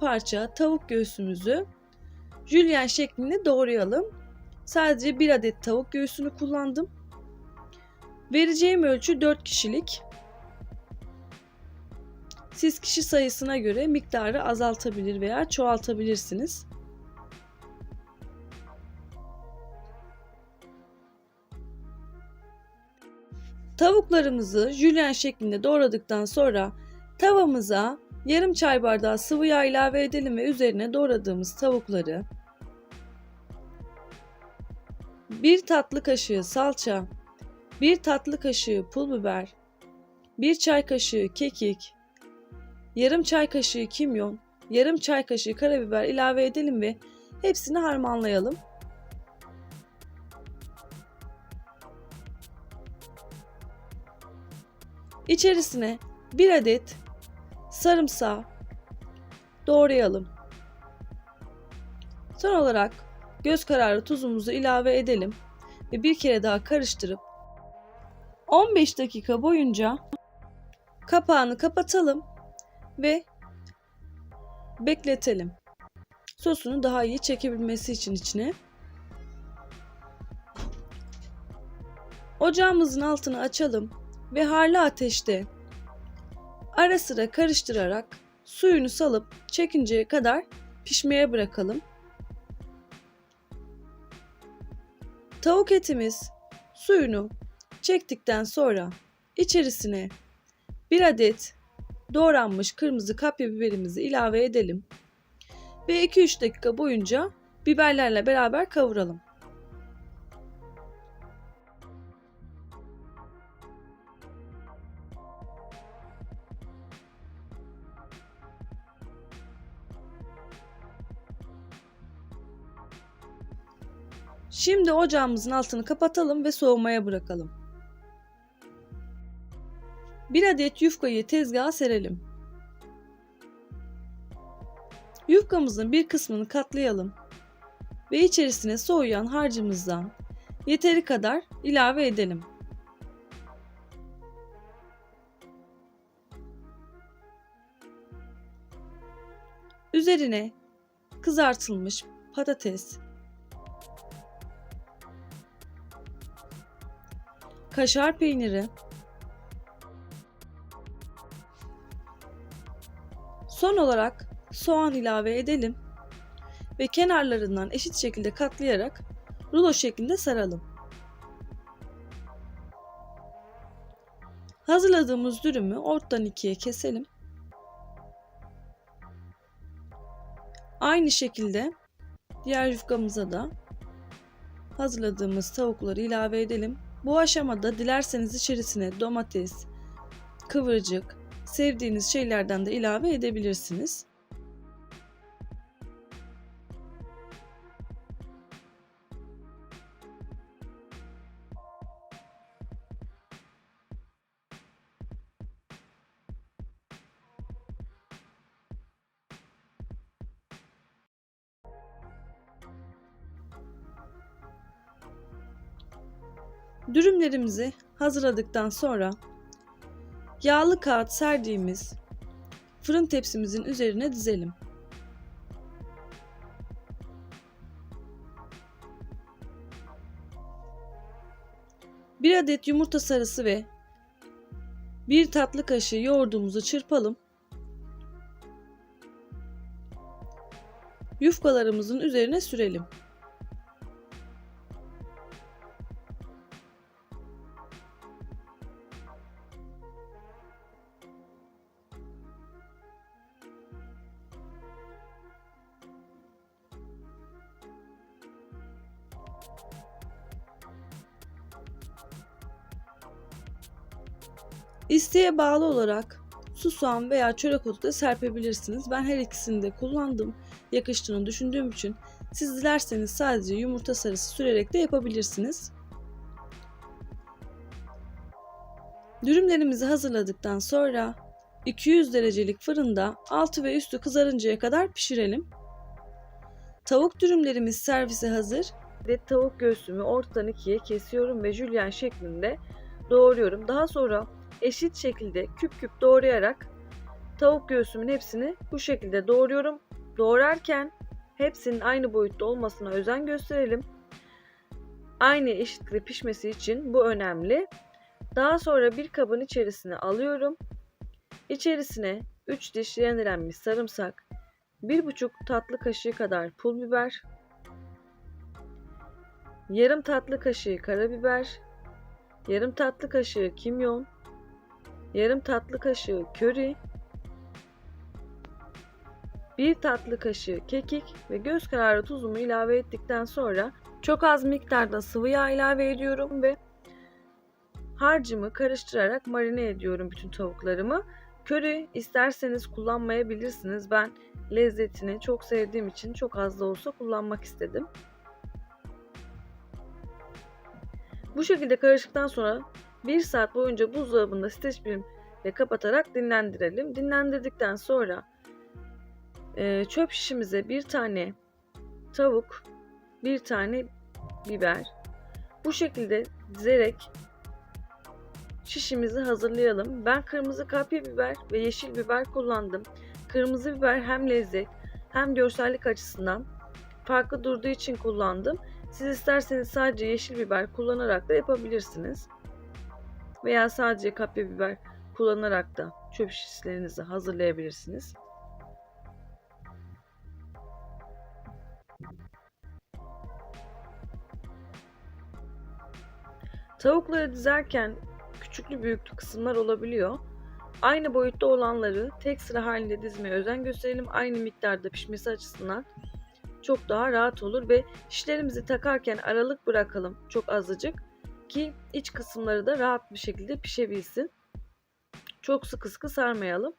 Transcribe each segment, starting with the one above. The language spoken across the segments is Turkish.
parça tavuk göğsümüzü jülyen şeklinde doğrayalım. Sadece bir adet tavuk göğsünü kullandım. Vereceğim ölçü 4 kişilik. Siz kişi sayısına göre miktarı azaltabilir veya çoğaltabilirsiniz. Tavuklarımızı jülyen şeklinde doğradıktan sonra tavamıza yarım çay bardağı sıvı yağ ilave edelim ve üzerine doğradığımız tavukları bir tatlı kaşığı salça, bir tatlı kaşığı pul biber, bir çay kaşığı kekik, yarım çay kaşığı kimyon, yarım çay kaşığı karabiber ilave edelim ve hepsini harmanlayalım. İçerisine bir adet sarımsağı doğrayalım. Son olarak göz kararı tuzumuzu ilave edelim ve bir kere daha karıştırıp 15 dakika boyunca kapağını kapatalım ve bekletelim. Sosunu daha iyi çekebilmesi için içine. Ocağımızın altını açalım ve harlı ateşte ara sıra karıştırarak suyunu salıp çekinceye kadar pişmeye bırakalım. Tavuk etimiz suyunu çektikten sonra içerisine bir adet doğranmış kırmızı kapya biberimizi ilave edelim ve 2-3 dakika boyunca biberlerle beraber kavuralım. Şimdi ocağımızın altını kapatalım ve soğumaya bırakalım. Bir adet yufkayı tezgaha serelim. Yufkamızın bir kısmını katlayalım ve içerisine soğuyan harcımızdan yeteri kadar ilave edelim. Üzerine kızartılmış patates, kaşar peyniri, son olarak soğan ilave edelim ve kenarlarından eşit şekilde katlayarak rulo şeklinde saralım. Hazırladığımız dürümü ortadan ikiye keselim. Aynı şekilde diğer yufkamıza da hazırladığımız tavukları ilave edelim. Bu aşamada dilerseniz içerisine domates, kıvırcık, sevdiğiniz şeylerden de ilave edebilirsiniz. Dürümlerimizi hazırladıktan sonra yağlı kağıt serdiğimiz fırın tepsimizin üzerine dizelim. Bir adet yumurta sarısı ve bir tatlı kaşığı yoğurdumuzu çırpalım. Yufkalarımızın üzerine sürelim. İsteğe bağlı olarak susam veya çörek otu da serpebilirsiniz. Ben her ikisini de kullandım. Yakıştığını düşündüğüm için siz dilerseniz sadece yumurta sarısı sürerek de yapabilirsiniz. Dürümlerimizi hazırladıktan sonra 200 derecelik fırında altı ve üstü kızarıncaya kadar pişirelim. Tavuk dürümlerimiz servise hazır. Ve tavuk göğsümü ortadan ikiye kesiyorum ve jülyen şeklinde doğruyorum. Daha sonra eşit şekilde küp küp doğrayarak tavuk göğsümün hepsini bu şekilde doğruyorum. Doğrarken hepsinin aynı boyutta olmasına özen gösterelim. Aynı eşitlikle pişmesi için bu önemli. Daha sonra bir kabın içerisine alıyorum. İçerisine 3 diş rendelenmiş sarımsak, 1,5 tatlı kaşığı kadar pul biber, yarım tatlı kaşığı karabiber, yarım tatlı kaşığı kimyon, yarım tatlı kaşığı köri, bir tatlı kaşığı kekik ve göz kararı tuzumu ilave ettikten sonra çok az miktarda sıvı yağ ilave ediyorum ve harcımı karıştırarak marine ediyorum bütün tavuklarımı. Köri isterseniz kullanmayabilirsiniz. Ben lezzetini çok sevdiğim için çok az da olsa kullanmak istedim. Bu şekilde karıştıktan sonra 1 saat boyunca buzdolabında streç filmle kapatarak dinlendirelim. Dinlendirdikten sonra e, çöp şişimize bir tane tavuk, bir tane biber bu şekilde dizerek şişimizi hazırlayalım. Ben kırmızı kapya biber ve yeşil biber kullandım. Kırmızı biber hem lezzet hem görsellik açısından farklı durduğu için kullandım. Siz isterseniz sadece yeşil biber kullanarak da yapabilirsiniz. Veya sadece kapya biber kullanarak da çöp şişlerinizi hazırlayabilirsiniz. Tavukları dizerken küçüklü büyüklü kısımlar olabiliyor. Aynı boyutta olanları tek sıra halinde dizmeye özen gösterelim. Aynı miktarda pişmesi açısından çok daha rahat olur ve şişlerimizi takarken aralık bırakalım çok azıcık ki iç kısımları da rahat bir şekilde pişebilsin. Çok sıkı sıkı sarmayalım.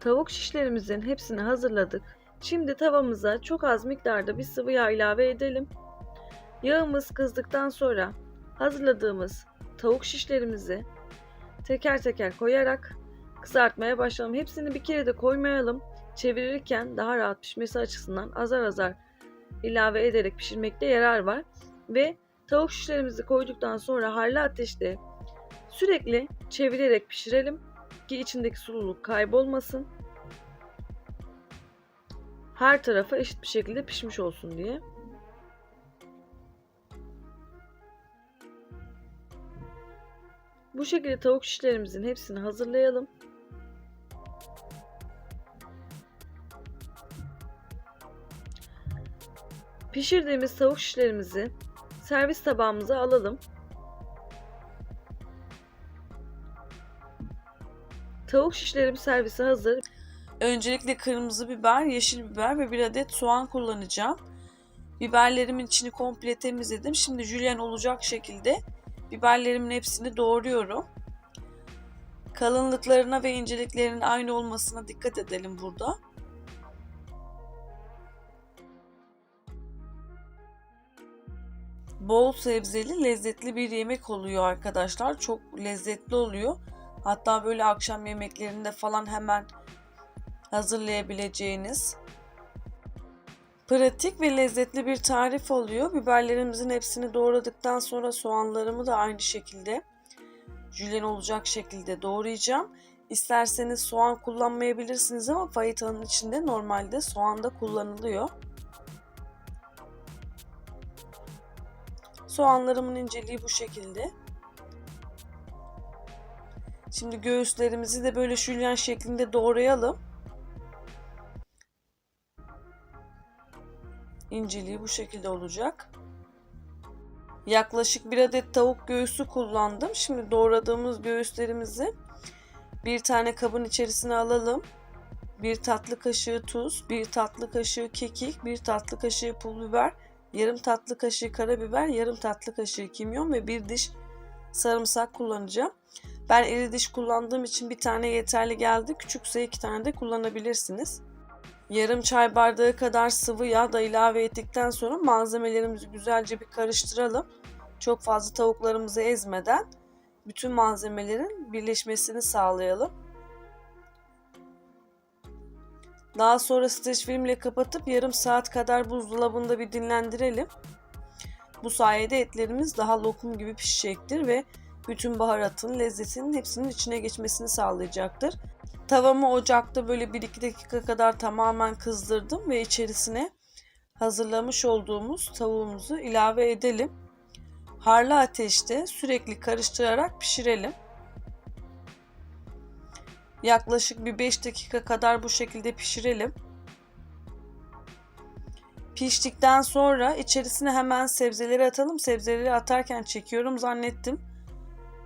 Tavuk şişlerimizin hepsini hazırladık. Şimdi tavamıza çok az miktarda bir sıvı yağ ilave edelim. Yağımız kızdıktan sonra hazırladığımız tavuk şişlerimizi teker teker koyarak kızartmaya başlayalım. Hepsini bir kere de koymayalım. Çevirirken daha rahat pişmesi açısından azar azar ilave ederek pişirmekte yarar var. Ve tavuk şişlerimizi koyduktan sonra harlı ateşte sürekli çevirerek pişirelim ki içindeki sululuk kaybolmasın. Her tarafı eşit bir şekilde pişmiş olsun diye. Bu şekilde tavuk şişlerimizin hepsini hazırlayalım. Pişirdiğimiz tavuk şişlerimizi servis tabağımıza alalım. Tavuk şişlerim servise hazır. Öncelikle kırmızı biber, yeşil biber ve bir adet soğan kullanacağım. Biberlerimin içini komple temizledim. Şimdi jülyen olacak şekilde biberlerimin hepsini doğruyorum. Kalınlıklarına ve inceliklerinin aynı olmasına dikkat edelim burada. Bol sebzeli lezzetli bir yemek oluyor arkadaşlar. Çok lezzetli oluyor. Hatta böyle akşam yemeklerinde falan hemen hazırlayabileceğiniz pratik ve lezzetli bir tarif oluyor. Biberlerimizin hepsini doğradıktan sonra soğanlarımı da aynı şekilde jülyen olacak şekilde doğrayacağım. İsterseniz soğan kullanmayabilirsiniz ama fajitanın içinde normalde soğan da kullanılıyor. Soğanlarımın inceliği bu şekilde. Şimdi göğüslerimizi de böyle jülyen şeklinde doğrayalım. İnceliği bu şekilde olacak. Yaklaşık bir adet tavuk göğüsü kullandım. Şimdi doğradığımız göğüslerimizi bir tane kabın içerisine alalım. Bir tatlı kaşığı tuz, bir tatlı kaşığı kekik, bir tatlı kaşığı pul biber, yarım tatlı kaşığı karabiber, yarım tatlı kaşığı kimyon ve bir diş sarımsak kullanacağım. Ben iri diş kullandığım için bir tane yeterli geldi. Küçükse iki tane de kullanabilirsiniz. Yarım çay bardağı kadar sıvı yağ da ilave ettikten sonra malzemelerimizi güzelce bir karıştıralım. Çok fazla tavuklarımızı ezmeden bütün malzemelerin birleşmesini sağlayalım. Daha sonra streç filmle kapatıp yarım saat kadar buzdolabında bir dinlendirelim. Bu sayede etlerimiz daha lokum gibi pişecektir ve bütün baharatın, lezzetinin hepsinin içine geçmesini sağlayacaktır. Tavamı ocakta böyle 1-2 dakika kadar tamamen kızdırdım ve içerisine hazırlamış olduğumuz tavuğumuzu ilave edelim. Harlı ateşte sürekli karıştırarak pişirelim. Yaklaşık bir 5 dakika kadar bu şekilde pişirelim. Piştikten sonra içerisine hemen sebzeleri atalım. Sebzeleri atarken çekiyorum zannettim.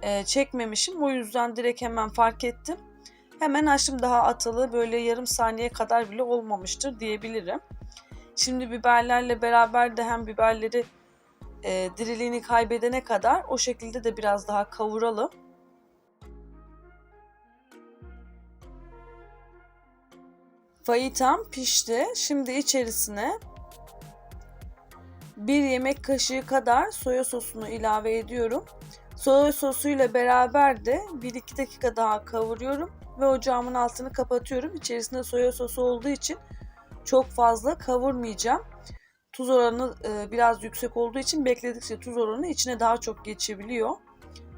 Ee, çekmemişim. O yüzden direkt hemen fark ettim. Hemen açtım daha atalı böyle yarım saniye kadar bile olmamıştır diyebilirim. Şimdi biberlerle beraber de hem biberleri e, diriliğini kaybedene kadar o şekilde de biraz daha kavuralım. Fajitam pişti. Şimdi içerisine bir yemek kaşığı kadar soya sosunu ilave ediyorum. Soya sosuyla beraber de 1-2 dakika daha kavuruyorum ve ocağımın altını kapatıyorum. İçerisinde soya sosu olduğu için çok fazla kavurmayacağım. Tuz oranı e, biraz yüksek olduğu için bekledikçe tuz oranı içine daha çok geçebiliyor.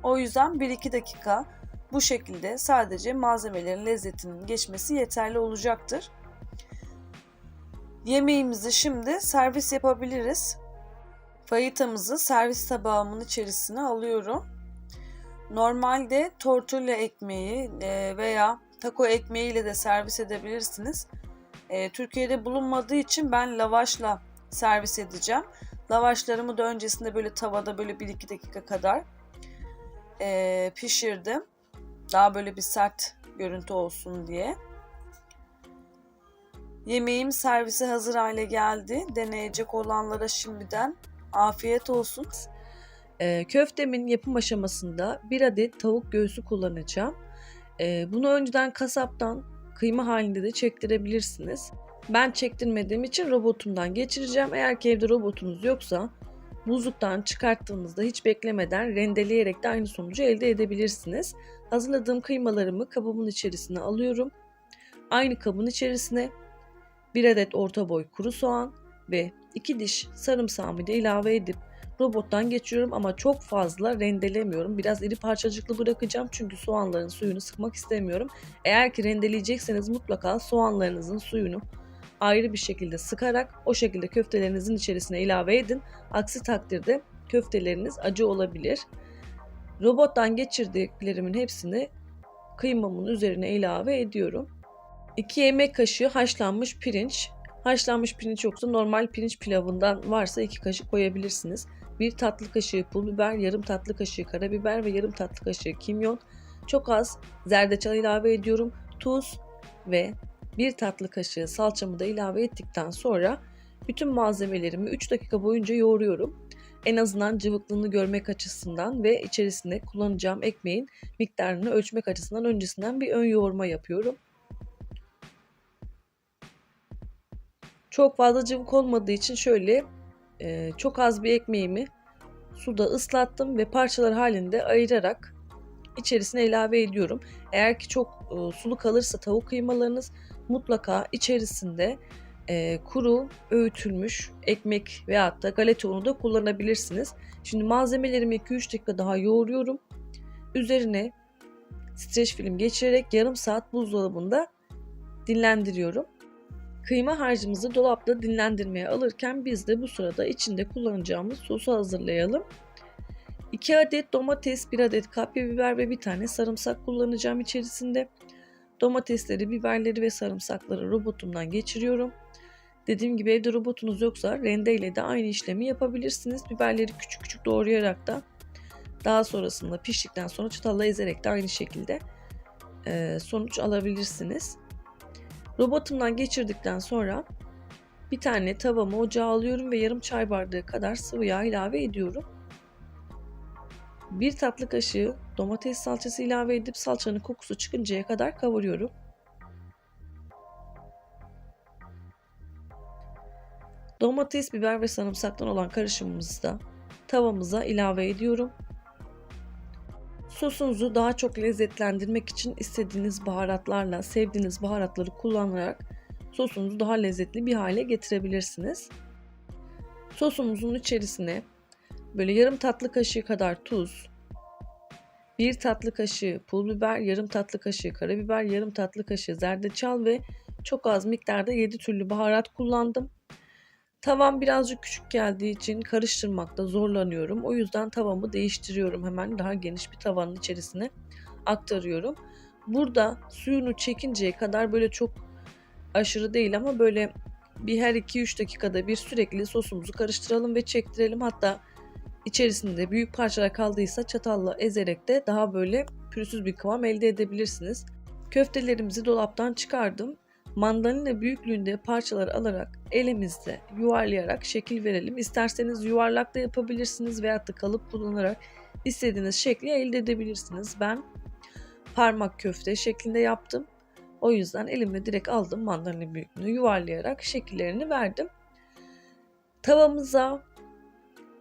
O yüzden 1-2 dakika bu şekilde sadece malzemelerin lezzetinin geçmesi yeterli olacaktır. Yemeğimizi şimdi servis yapabiliriz. Fajitamızı servis tabağımın içerisine alıyorum. Normalde tortilla ekmeği e, veya taco ekmeğiyle de servis edebilirsiniz. E, Türkiye'de bulunmadığı için ben lavaşla servis edeceğim. Lavaşlarımı da öncesinde böyle tavada böyle 1-2 dakika kadar e, pişirdim. Daha böyle bir sert görüntü olsun diye. Yemeğim servise hazır hale geldi. Deneyecek olanlara şimdiden afiyet olsun. Ee, köftemin yapım aşamasında bir adet tavuk göğsü kullanacağım. Ee, bunu önceden kasaptan kıyma halinde de çektirebilirsiniz. Ben çektirmediğim için robotumdan geçireceğim. Eğer ki evde robotunuz yoksa buzluktan çıkarttığınızda hiç beklemeden rendeleyerek de aynı sonucu elde edebilirsiniz. Hazırladığım kıymalarımı kabımın içerisine alıyorum. Aynı kabın içerisine bir adet orta boy kuru soğan ve 2 diş sarımsağımı da ilave edip robottan geçiriyorum ama çok fazla rendelemiyorum. Biraz iri parçacıklı bırakacağım çünkü soğanların suyunu sıkmak istemiyorum. Eğer ki rendeleyecekseniz mutlaka soğanlarınızın suyunu ayrı bir şekilde sıkarak o şekilde köftelerinizin içerisine ilave edin. Aksi takdirde köfteleriniz acı olabilir. Robottan geçirdiklerimin hepsini kıymamın üzerine ilave ediyorum. 2 yemek kaşığı haşlanmış pirinç. Haşlanmış pirinç yoksa normal pirinç pilavından varsa 2 kaşık koyabilirsiniz. 1 tatlı kaşığı pul biber, yarım tatlı kaşığı karabiber ve yarım tatlı kaşığı kimyon. Çok az zerdeçal ilave ediyorum. Tuz ve 1 tatlı kaşığı salçamı da ilave ettikten sonra bütün malzemelerimi 3 dakika boyunca yoğuruyorum. En azından cıvıklığını görmek açısından ve içerisinde kullanacağım ekmeğin miktarını ölçmek açısından öncesinden bir ön yoğurma yapıyorum. Çok fazla cıvık olmadığı için şöyle e, çok az bir ekmeğimi suda ıslattım ve parçalar halinde ayırarak içerisine ilave ediyorum. Eğer ki çok e, sulu kalırsa tavuk kıymalarınız mutlaka içerisinde e, kuru öğütülmüş ekmek veyahut da galeta unu da kullanabilirsiniz. Şimdi malzemelerimi 2-3 dakika daha yoğuruyorum. Üzerine streç film geçirerek yarım saat buzdolabında dinlendiriyorum. Kıyma harcımızı dolapta dinlendirmeye alırken biz de bu sırada içinde kullanacağımız sosu hazırlayalım. 2 adet domates, 1 adet kapya biber ve bir tane sarımsak kullanacağım içerisinde. Domatesleri, biberleri ve sarımsakları robotumdan geçiriyorum. Dediğim gibi evde robotunuz yoksa rendeyle de aynı işlemi yapabilirsiniz. Biberleri küçük küçük doğrayarak da daha sonrasında piştikten sonra çatalla ezerek de aynı şekilde sonuç alabilirsiniz. Robotumdan geçirdikten sonra bir tane tavamı ocağa alıyorum ve yarım çay bardağı kadar sıvı yağ ilave ediyorum. Bir tatlı kaşığı domates salçası ilave edip salçanın kokusu çıkıncaya kadar kavuruyorum. Domates, biber ve sarımsaktan olan karışımımızı da tavamıza ilave ediyorum. Sosunuzu daha çok lezzetlendirmek için istediğiniz baharatlarla, sevdiğiniz baharatları kullanarak sosunuzu daha lezzetli bir hale getirebilirsiniz. Sosumuzun içerisine böyle yarım tatlı kaşığı kadar tuz, 1 tatlı kaşığı pul biber, yarım tatlı kaşığı karabiber, yarım tatlı kaşığı zerdeçal ve çok az miktarda 7 türlü baharat kullandım. Tavam birazcık küçük geldiği için karıştırmakta zorlanıyorum. O yüzden tavamı değiştiriyorum. Hemen daha geniş bir tavanın içerisine aktarıyorum. Burada suyunu çekinceye kadar böyle çok aşırı değil ama böyle bir her 2-3 dakikada bir sürekli sosumuzu karıştıralım ve çektirelim. Hatta içerisinde büyük parçalar kaldıysa çatalla ezerek de daha böyle pürüzsüz bir kıvam elde edebilirsiniz. Köftelerimizi dolaptan çıkardım. Mandalina büyüklüğünde parçalar alarak elimizde yuvarlayarak şekil verelim. İsterseniz yuvarlak da yapabilirsiniz veya da kalıp kullanarak istediğiniz şekli elde edebilirsiniz. Ben parmak köfte şeklinde yaptım. O yüzden elimle direkt aldım mandalina büyüklüğünü yuvarlayarak şekillerini verdim. Tavamıza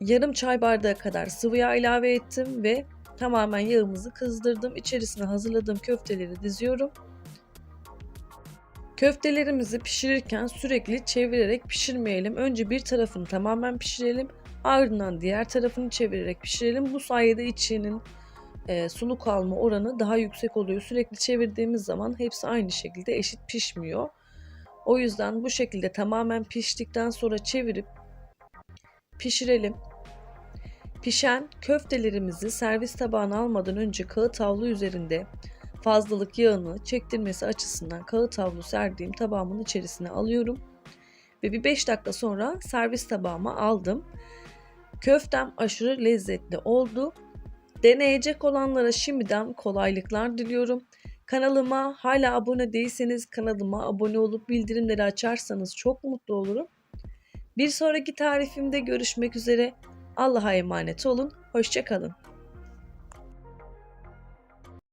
yarım çay bardağı kadar sıvı yağ ilave ettim ve tamamen yağımızı kızdırdım. İçerisine hazırladığım köfteleri diziyorum. Köftelerimizi pişirirken sürekli çevirerek pişirmeyelim. Önce bir tarafını tamamen pişirelim. Ardından diğer tarafını çevirerek pişirelim. Bu sayede içinin e, sulu kalma oranı daha yüksek oluyor. Sürekli çevirdiğimiz zaman hepsi aynı şekilde eşit pişmiyor. O yüzden bu şekilde tamamen piştikten sonra çevirip pişirelim. Pişen köftelerimizi servis tabağına almadan önce kağıt havlu üzerinde fazlalık yağını çektirmesi açısından kağıt havlu serdiğim tabağımın içerisine alıyorum. Ve bir 5 dakika sonra servis tabağıma aldım. Köftem aşırı lezzetli oldu. Deneyecek olanlara şimdiden kolaylıklar diliyorum. Kanalıma hala abone değilseniz kanalıma abone olup bildirimleri açarsanız çok mutlu olurum. Bir sonraki tarifimde görüşmek üzere. Allah'a emanet olun. Hoşçakalın.